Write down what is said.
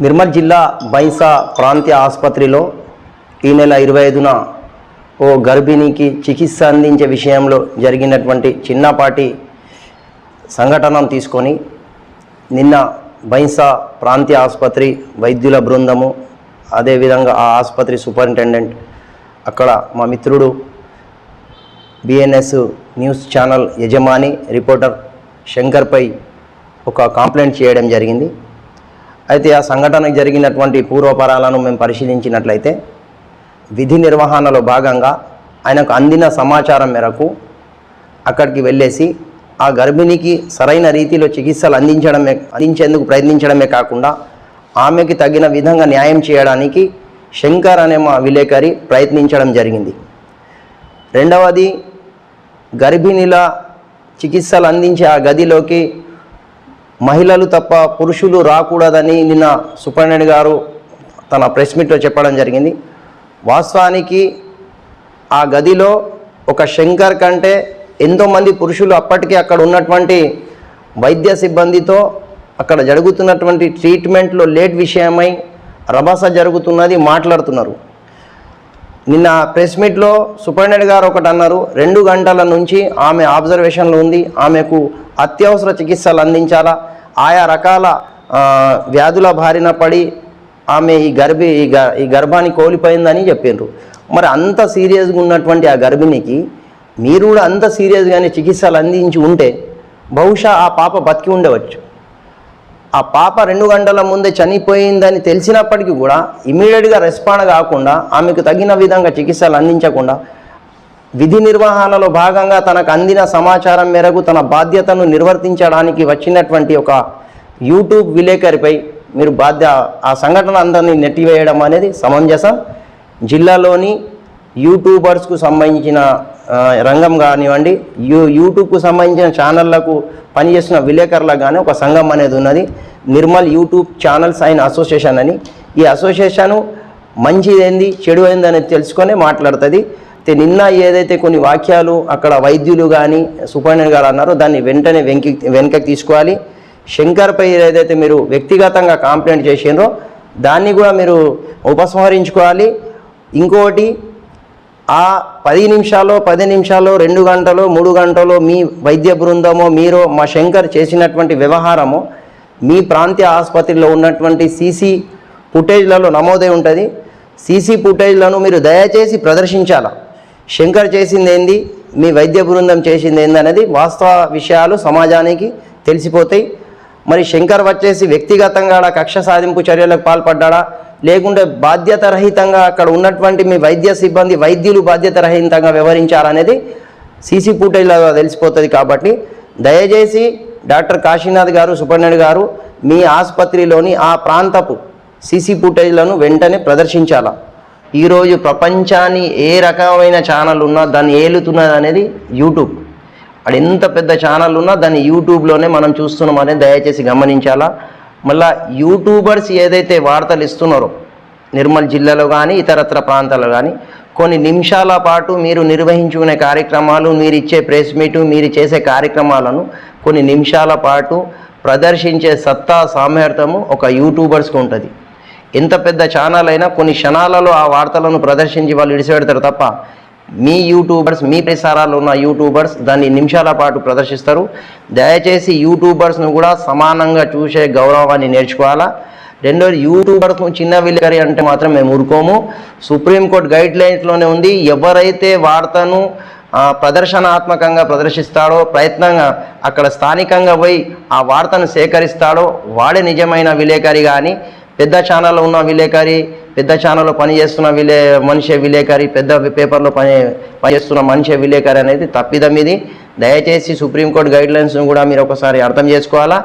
నిర్మల్ జిల్లా బైసా ప్రాంతీయ ఆసుపత్రిలో ఈ నెల ఇరవై ఐదున ఓ గర్భిణికి చికిత్స అందించే విషయంలో జరిగినటువంటి చిన్నపాటి సంఘటనను తీసుకొని నిన్న బైసా ప్రాంతీయ ఆసుపత్రి వైద్యుల బృందము అదేవిధంగా ఆ ఆసుపత్రి సూపరింటెండెంట్ అక్కడ మా మిత్రుడు బిఎన్ఎస్ న్యూస్ ఛానల్ యజమాని రిపోర్టర్ శంకర్పై ఒక కంప్లైంట్ చేయడం జరిగింది. అయితే ఆ సంఘటనకు జరిగినటువంటి పూర్వపరాలను మేము పరిశీలించినట్లయితే విధి నిర్వహణలో భాగంగా ఆయనకు అందిన సమాచారం మేరకు అక్కడికి వెళ్ళేసి ఆ గర్భిణికి సరైన రీతిలో చికిత్సలు అందించడమే అందించేందుకు ప్రయత్నించడమే కాకుండా ఆమెకి తగిన విధంగా న్యాయం చేయడానికి శంకర్ అనే మా విలేకరి ప్రయత్నించడం జరిగింది. రెండవది గర్భిణిల చికిత్సలు అందించే ఆ గదిలోకి మహిళలు తప్ప పురుషులు రాకూడదని నిన్న సుబ్రహ్మణ్యుడు గారు తన ప్రెస్ మీట్లో చెప్పడం జరిగింది. వాస్తవానికి ఆ గదిలో ఒక శంకర్ కంటే ఎంతోమంది పురుషులు అప్పటికే అక్కడ ఉన్నటువంటి వైద్య సిబ్బందితో అక్కడ జరుగుతున్నటువంటి ట్రీట్మెంట్లో లేట్ విషయమై రభస జరుగుతున్నది మాట్లాడుతున్నారు. నిన్న ప్రెస్ మీట్లో సుబ్రహ్మణ్యుడు గారు ఒకటి అన్నారు రెండు గంటల నుంచి ఆమె ఆబ్జర్వేషన్లో ఉంది ఆమెకు అత్యవసర చికిత్సలు అందించాలా ఆయా రకాల వ్యాధుల బారిన పడి ఆమె ఈ గర్భి ఈ గ- ఈ గర్భాన్ని కోల్పోయిందని చెప్పిండ్రు మరి అంత సీరియస్గా ఉన్నటువంటి ఆ గర్భిణికి మీరు కూడా అంత సీరియస్గానే చికిత్సలు అందించి ఉంటే బహుశా ఆ పాప బతికి ఉండవచ్చు. ఆ పాప రెండు గంటల ముందే చనిపోయిందని తెలిసినప్పటికీ కూడా ఇమీడియట్గా రెస్పాండ్ కాకుండా ఆమెకు తగిన విధంగా చికిత్సలు అందించకుండా విధి నిర్వహణలో భాగంగా తనకు అందిన సమాచారం మేరకు తన బాధ్యతను నిర్వర్తించడానికి వచ్చినటువంటి ఒక యూట్యూబ్ విలేకరిపై మీరు బాధ్య ఆ సంఘటన అందరినీ నెట్టివేయడం అనేది సమంజసం. జిల్లాలోని యూట్యూబర్స్కు సంబంధించిన రంగం కానివ్వండి యూ యూట్యూబ్కు సంబంధించిన ఛానళ్ళకు పనిచేసిన విలేకరులకు కానీ ఒక సంఘం అనేది ఉన్నది. Nirmal YouTube channels and association అని. ఈ అసోసియేషను మంచిదేంది చెడు ఏంది అనేది తెలుసుకొని మాట్లాడుతుంది. అయితే నిన్న ఏదైతే కొన్ని వాక్యాలు అక్కడ వైద్యులు కానీ సుపర్ణ గారు అన్నారో దాన్ని వెంటనే వెంకి వెనకకి తీసుకోవాలి. శంకర్పై ఏదైతే మీరు వ్యక్తిగతంగా కంప్లైంట్ చేసిండ్రో దాన్ని కూడా మీరు ఉపసంహరించుకోవాలి. ఇంకోటి ఆ పది నిమిషాలు పది నిమిషాలు రెండు గంటలు మూడు గంటలు మీ వైద్య బృందమో మీరు మా శంకర్ చేసినటువంటి వ్యవహారము మీ ప్రాంతీయ ఆసుపత్రిలో ఉన్నటువంటి సీసీ ఫుటేజ్లలో నమోదై ఉంటుంది. సీసీ ఫుటేజ్లను మీరు దయచేసి ప్రదర్శించాలా. శంకర్ చేసింది ఏంది మీ వైద్య బృందం చేసింది ఏంది అనేది వాస్తవ విషయాలు సమాజానికి తెలిసిపోతాయి. మరి శంకర్ వచ్చేసి వ్యక్తిగతంగా ఆడ కక్ష సాధింపు చర్యలకు పాల్పడ్డా లేకుంటే బాధ్యత రహితంగా అక్కడ ఉన్నటువంటి మీ వైద్య సిబ్బంది వైద్యులు బాధ్యతరహితంగా వ్యవహరించారనేది సీసీ ఫుటేజ్లో తెలిసిపోతుంది కాబట్టి దయచేసి డాక్టర్ కాశీనాథ్ గారు సుబ్రహ్మణ్యుడు గారు మీ ఆసుపత్రిలోని ఆ ప్రాంతపు సీసీ ఫుటేజ్లను వెంటనే ప్రదర్శించాలా. ఈరోజు ప్రపంచాన్ని ఏ రకమైన ఛానల్ ఉన్నా దాన్ని ఏలుతున్నది అనేది యూట్యూబ్. అది ఎంత పెద్ద ఛానల్ ఉన్నా దాన్ని యూట్యూబ్లోనే మనం చూస్తున్నాం అనేది దయచేసి గమనించాలా? మళ్ళా యూట్యూబర్స్ ఏదైతే వార్తలు ఇస్తున్నారో నిర్మల్ జిల్లాలో కానీ ఇతరత్ర ప్రాంతాల్లో కానీ కొన్ని నిమిషాల పాటు మీరు నిర్వహించుకునే కార్యక్రమాలు మీరు ఇచ్చే ప్రెస్ మీటు మీరు చేసే కార్యక్రమాలను కొన్ని నిమిషాల పాటు ప్రదర్శించే సత్తా సామర్థ్యము ఒక యూట్యూబర్స్కి ఉంటుంది. ఎంత పెద్ద ఛానల్ అయినా కొన్ని క్షణాలలో ఆ వార్తలను ప్రదర్శించి వాళ్ళు విడిచిపెడతారు తప్ప మీ యూట్యూబర్స్ మీ ప్రసారాలు ఉన్న యూట్యూబర్స్ దాన్ని నిమిషాల పాటు ప్రదర్శిస్తారు. దయచేసి యూట్యూబర్స్ను కూడా సమానంగా చూసే గౌరవాన్ని నేర్చుకోవాలా? రెండోది యూట్యూబర్ చిన్న విలేకరి అంటే మాత్రం మేము ఊరుకోము. సుప్రీంకోర్టు గైడ్ లైన్స్లోనే ఉంది. ఎవరైతే వార్తను ప్రదర్శనాత్మకంగా ప్రదర్శిస్తాడో ప్రయత్నంగా అక్కడ స్థానికంగా పోయి ఆ వార్తను సేకరిస్తాడో వాడే నిజమైన విలేకరి కానీ పెద్ద ఛానల్లో ఉన్న విలేకరి పెద్ద ఛానల్లో పనిచేస్తున్న విలే మనిషి విలేకరి పెద్ద పేపర్లో పని పనిచేస్తున్న మనిషి విలేకరి అనేది తప్పిదం ఇది. దయచేసి సుప్రీంకోర్టు గైడ్ లైన్స్ను కూడా మీరు ఒకసారి అర్థం చేసుకోవాలా?